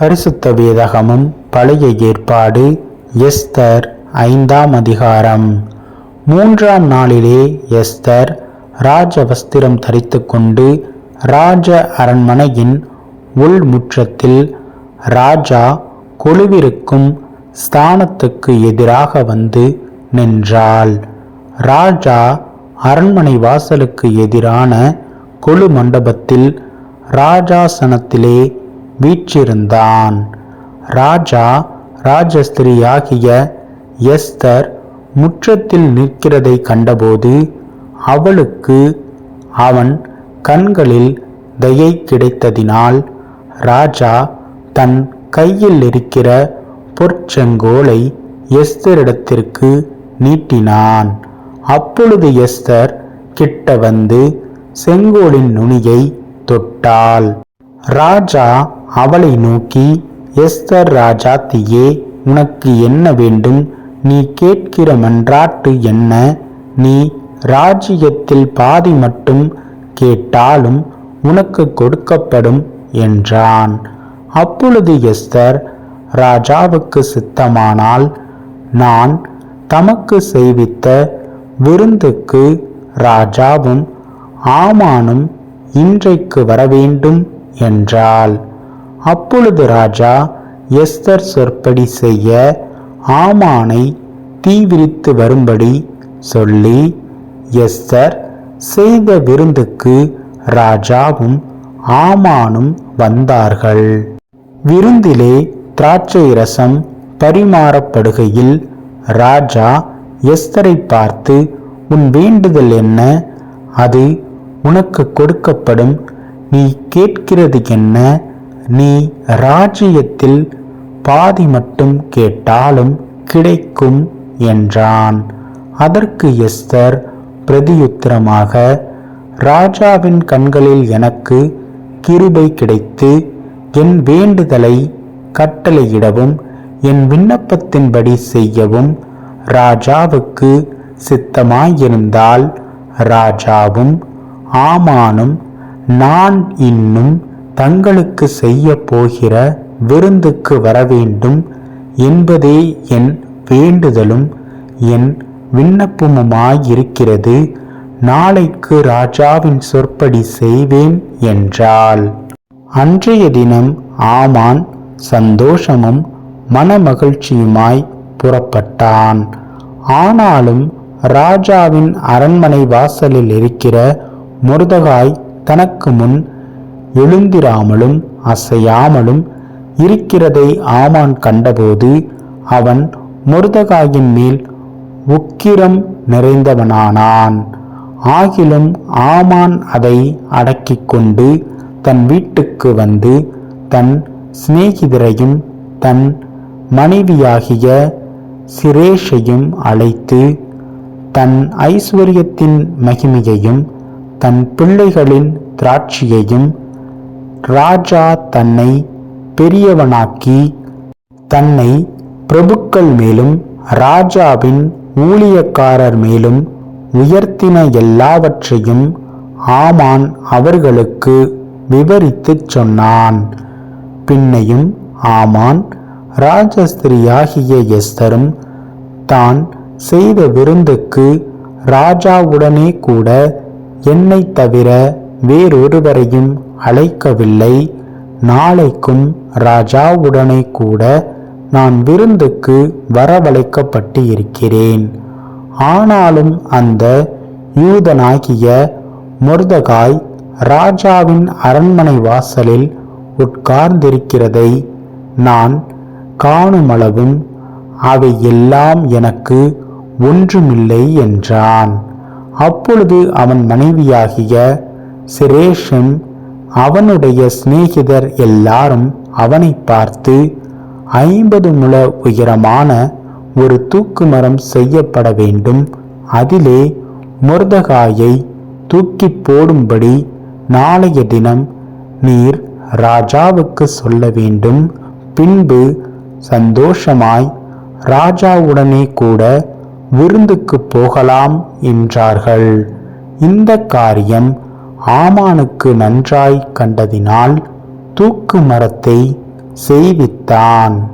பரிசுத்த வேதகமும் பழைய ஏற்பாடு எஸ்தர் ஐந்தாம் அதிகாரம். மூன்றாம் நாளிலே எஸ்தர் ராஜ வஸ்திரம் தரித்துக்கொண்டு ராஜ அரண்மனையின் உள்முற்றத்தில் ராஜா கொலுவிருக்கும் ஸ்தானத்துக்கு எதிராக வந்து நின்றாள். ராஜா அரண்மனை வாசலுக்கு எதிரான கொலு மண்டபத்தில் ராஜாசனத்திலே வீற்றிருந்தான். ராஜா ராஜஸ்திரியாகிய எஸ்தர் முற்றத்தில் நிற்கிறதை கண்டபோது அவளுக்கு அவன் கண்களில் தயை கிடைத்ததினால் ராஜா தன் கையில் இருக்கிற பொற்செங்கோலை எஸ்தரிடத்திற்கு நீட்டினான். அப்பொழுது எஸ்தர் கிட்ட வந்து செங்கோலின் நுனியை தொட்டாள். ராஜா அவளை நோக்கி எஸ்தர் ராஜாத்தியே உனக்கு என்ன வேண்டும்? நீ கேட்கிற மன்றாட்டு என்ன? நீ ராஜ்யத்தில் பாதி மட்டும் கேட்டாலும் உனக்கு கொடுக்கப்படும் என்றான். அப்பொழுது எஸ்தர் ராஜாவுக்கு சித்தமானால் நான் தமக்கு செய்வித்த விருந்துக்கு ராஜாவும் ஆமானும் இன்றைக்கு வரவேண்டும் என்றாள். அப்பொழுது ராஜா எஸ்தர் சொற்படி செய்ய ஆமானை தீவிரித்து வரும்படி சொல்லி எஸ்தர் செய்த விருந்துக்கு ராஜாவும் ஆமானும் வந்தார்கள். விருந்திலே திராட்சை ரசம் பரிமாறப்படுகையில் ராஜா எஸ்தரை பார்த்து உன் வேண்டுதல் என்ன? அது உனக்கு கொடுக்கப்படும். நீ கேட்கிறது என்ன? நீ ராஜ்யத்தில் பாதி மட்டும் கேட்டாலும் கிடைக்கும் என்றான். அதற்கு எஸ்தர் பிரதியுத்தரமாக ராஜாவின் கண்களில் எனக்கு கிருபை கிடைத்து என் வேண்டுதலை கட்டளையிடவும் என் விண்ணப்பத்தின்படி செய்யவும் ராஜாவுக்கு சித்தமாயிருந்தால் ராஜாவும் ஆமானும் நான் இன்னும் தங்களுக்கு செய்ய போகிற விருந்துக்கு வரவேண்டும் என்பதே என் வேண்டுதலும் என் விண்ணப்பமுமாயிருக்கிறது. நாளைக்கு ராஜாவின் சொற்படி செய்வேன் என்றாள். அன்றைய தினம் ஆமான் சந்தோஷமும் மனமகிழ்ச்சியுமாய் புறப்பட்டான். ஆனாலும் ராஜாவின் அரண்மனை வாசலில் இருக்கிற முருதகாய் தனக்கு முன் எழுந்திராமலும் அசையாமலும் இருக்கிறதை ஆமான் கண்டபோது அவன் முருதகாயின் மேல் உக்கிரம் நிறைந்தவனானான். ஆகிலும் ஆமான் அதை அடக்கிக் கொண்டு தன் வீட்டுக்கு வந்து தன் சிநேகிதரையும் தன் மனைவியாகிய சிரேஷையும் அழைத்து தன் ஐஸ்வர்யத்தின் மகிமையையும் தன் பிள்ளைகளின் திராட்சியையும் ராஜா தன்னை பெரியவனாக்கி தன்னை பிரபுக்கள் மேலும் ராஜாவின் ஊழியக்காரர் மேலும் உயர்த்தின எல்லாவற்றையும் ஆமான் அவர்களுக்கு விவரித்துச் சொன்னான். பின்னையும் ஆமான் ராஜஸ்திரியாகிய எஸ்தரும் தான் செய்த விருந்துக்கு ராஜாவுடனே கூட என்னை தவிர வேறொருவரையும் அழைக்கவில்லை. நாளைக்கும் ராஜாவுடனே கூட நான் விருந்துக்கு வரவழைக்கப்பட்டு இருக்கிறேன் ஆனாலும் அந்த யூதனாகிய முர்தகாய் ராஜாவின் அரண்மனை வாசலில் உட்கார்ந்திருக்கிறதை நான் காணுமளவும் அவை எல்லாம் எனக்கு ஒன்றுமில்லை என்றான். அப்பொழுது அவன் மனைவியாகிய சிரேஷும் அவனுடைய சிநேகிதர் எல்லாரும் அவனை பார்த்து ஐம்பது முழ உயரமான ஒரு தூக்கு மரம் செய்யப்பட வேண்டும். அதிலே முர்தகாயை தூக்கி போடும்படி நாளைய தினம் நீர் ராஜாவுக்கு சொல்ல வேண்டும். பின்பு சந்தோஷமாய் ராஜாவுடனே கூட விருந்துக்கு போகலாம் என்றார்கள். இந்த காரியம் ஆமானுக்கு நன்றாய் கண்டதினால் தூக்கு மரத்தை செய்வித்தான்.